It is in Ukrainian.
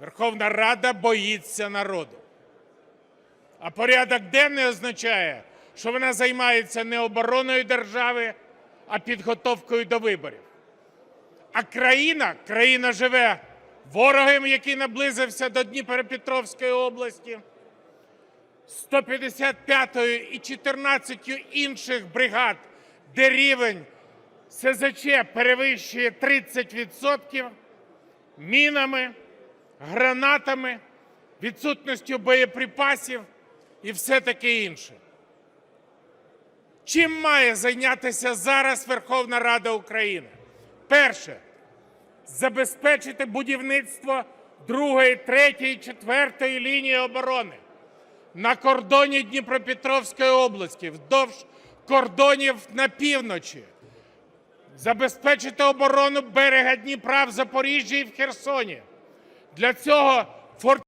Верховна Рада боїться народу. А порядок денний означає, що вона займається не обороною держави, а підготовкою до виборів. А країна, країна живе ворогом, який наблизився до Дніпропетровської області, 155-ю і 14 інших бригад, де рівень СЗЧ перевищує 30%, мінами, гранатами, відсутністю боєприпасів і все таке інше. Чим має зайнятися зараз Верховна Рада України? Перше забезпечити будівництво другої, третьої, четвертої лінії оборони на кордоні Дніпропетровської області, вздовж кордонів на півночі, забезпечити оборону берега Дніпра в Запоріжжі і в Херсоні. Для цього